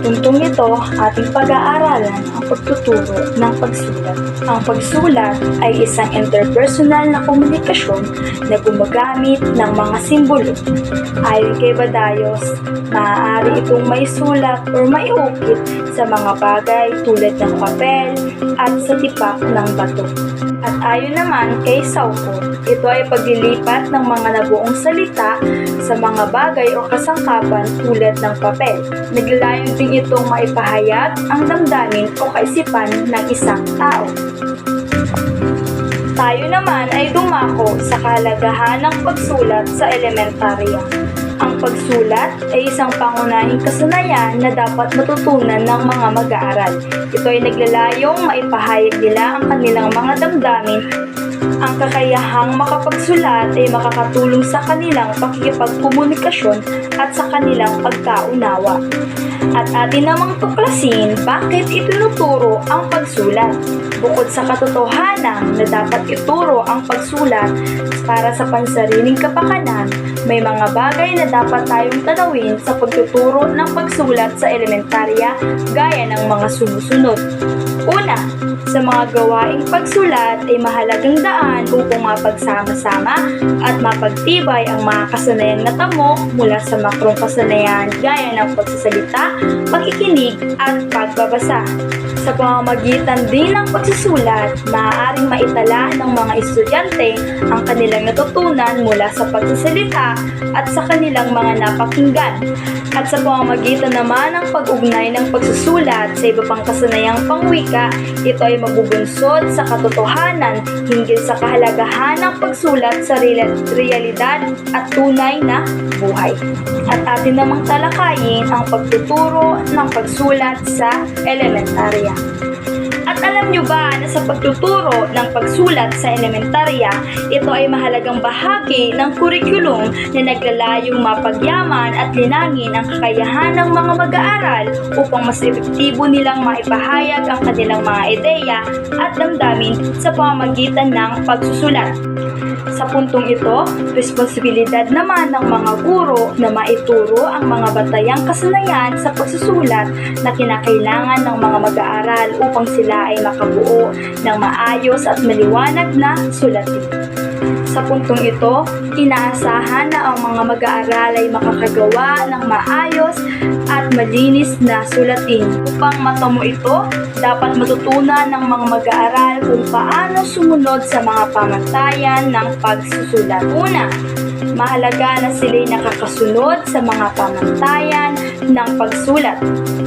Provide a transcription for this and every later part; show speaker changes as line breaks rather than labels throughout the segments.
puntong ito, ating pag-aaralan ang pagtuturo ng pagsulat. Ang pagsulat ay isang interpersonal na komunikasyon na gumagamit ng mga simbolo. Ayon kay Badayos, maaari itong maisulat o maiukit sa mga bagay tulad ng papel at sa tipak ng bato. At ayon naman kay Sauko, ito ay paglilipat ng mga nabuong salita sa mga bagay o kasangkapan tulad ng papel. Naglalayong din itong maipahayag ang damdamin o kaisipan ng isang tao. Tayo naman ay dumako sa kalagahan ng pagsulat sa elementarya. Ang pagsulat ay isang pangunahing kasanayan na dapat matutunan ng mga mag-aaral. Ito ay naglalayong maipahayag nila ang kanilang mga damdamin. Ang kakayahang makapagsulat ay makakatulong sa kanilang pakikipagkomunikasyon at sa kanilang pagkaunawa. At atin namang tuklasin bakit itinuturo ang pagsulat. Bukod sa katotohanan na dapat ituro ang pagsulat para sa pansariling kapakanan, may mga bagay na dapat tayong tanawin sa pagtuturo ng pagsulat sa elementarya gaya ng mga sumusunod. Una, sa mga gawaing pagsulat ay mahalagang daan upang mapagsama-sama at mapagtibay ang mga kasanayang natamo mula sa makrong kasanayan gaya ng pagsasalita, pakikinig at pagbabasa. Sa pamamagitan din ng pagsusulat, maaaring maitala ng mga estudyante ang kanilang natutunan mula sa pagsasalita at sa kanilang mga napakinggan. At sa pamamagitan naman ng pag-ugnay ng pagsusulat sa iba pang kasanayang pangwika, ito ay mabubunsod sa katotohanan hinggil sa kahalagahan ng pagsulat sa real- realidad at tunay na buhay. At atin namang talakayin ang pagtuturo ng pagsulat sa elementarya. Alam nyo ba na sa pagtuturo ng pagsulat sa elementarya, ito ay mahalagang bahagi ng kurikulum na naglalayong mapagyaman at linangin ang kakayahan ng mga mag-aaral upang mas epektibo nilang maipahayag ang kanilang mga ideya at damdamin sa pamamagitan ng pagsusulat. Sa puntong ito, responsibilidad naman ng mga guro na maituro ang mga batayang kasanayan sa pagsusulat na kinakailangan ng mga mag-aaral upang sila ay makabuo ng maayos at maliwanag na sulatin. Sa puntong ito, inaasahan na ang mga mag-aaral ay makakagawa ng maayos at malinis na sulatin. Upang matamo ito, dapat matutunan ng mga mag-aaral kung paano sumunod sa mga pamantayan ng pagsusulat. Una, mahalaga na sila'y nakakasunod sa mga pamantayan ng pagsulat.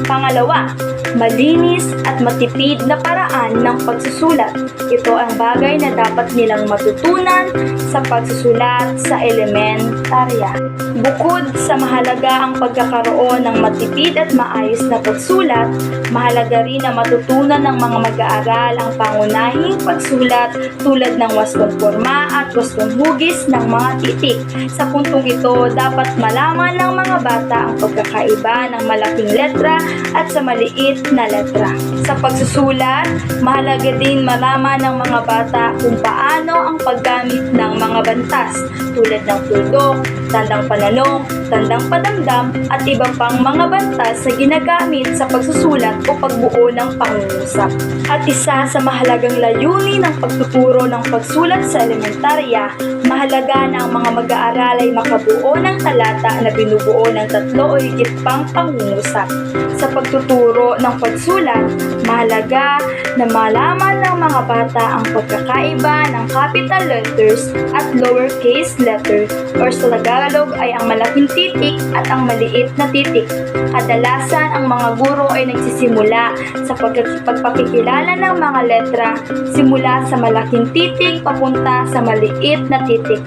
Pangalawa, malinis at matipid na paraan ng pagsusulat. Ito ang bagay na dapat nilang matutunan sa pagsusulat sa elementarya. Bukod sa mahalaga ang pagkakaroon ng matipid at maayos na pagsulat, mahalaga rin na matutunan ng mga mag-aaral ang pangunahing pagsulat tulad ng wastong forma at wastong hugis ng mga titik. Sa puntong ito, dapat malaman ng mga bata ang pagkakaiba ng malaking letra at sa maliit na letra. Sa pagsusulat, mahalaga din malaman ng mga bata kung paano ang paggamit ng mga bantas tulad ng tuldok, tandang pananong, tandang padamdam at iba pang mga bantas na ginagamit sa pagsusulat o pagbuo ng pangungusap. At isa sa mahalagang layunin ng pagtuturo ng pagsulat sa elementarya, mahalaga na ang mga mag-aaral ay makabuo ng talata na binubuo ng tatlo o higit pang pangungusap. Sa pagtuturo ng pagsulat, mahalaga na malaman ng mga bata ang pagkakaiba ng capital letters at lowercase letter or sa Tagalog ay ang malaking titik at ang maliit na titik. Kadalasan ang mga guro ay nagsisimula sa pag- pagpakikilala ng mga letra simula sa malaking titik papunta sa maliit na titik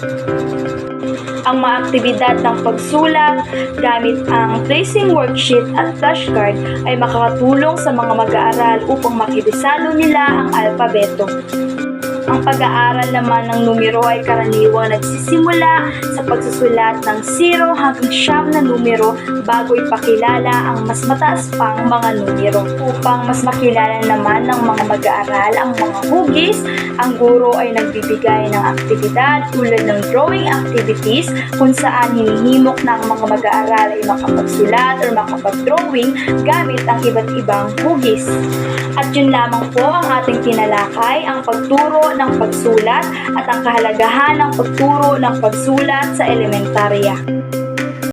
ang mga aktibidad ng pagsulat gamit ang tracing worksheet at flashcard ay makakatulong sa mga mag-aaral upang makilisalo nila ang alpabeto. Ang pag-aaral naman ng numero ay karaniwang nagsisimula sa pagsusulat ng 0 hanggang siyam na numero bago ipakilala ang mas mataas pang mga numero. Upang mas makilala naman ng mga mag-aaral ang mga hugis, ang guro ay nagbibigay ng aktibidad tulad ng drawing activities kung saan hinihimok ang mga mag-aaral ay makapagsulat or makapag-drawing gamit ang iba't ibang hugis. At yun lamang po ang ating tinalakay, ang pagturo ng pagsulat at ang kahalagahan ng pagturo ng pagsulat sa elementarya.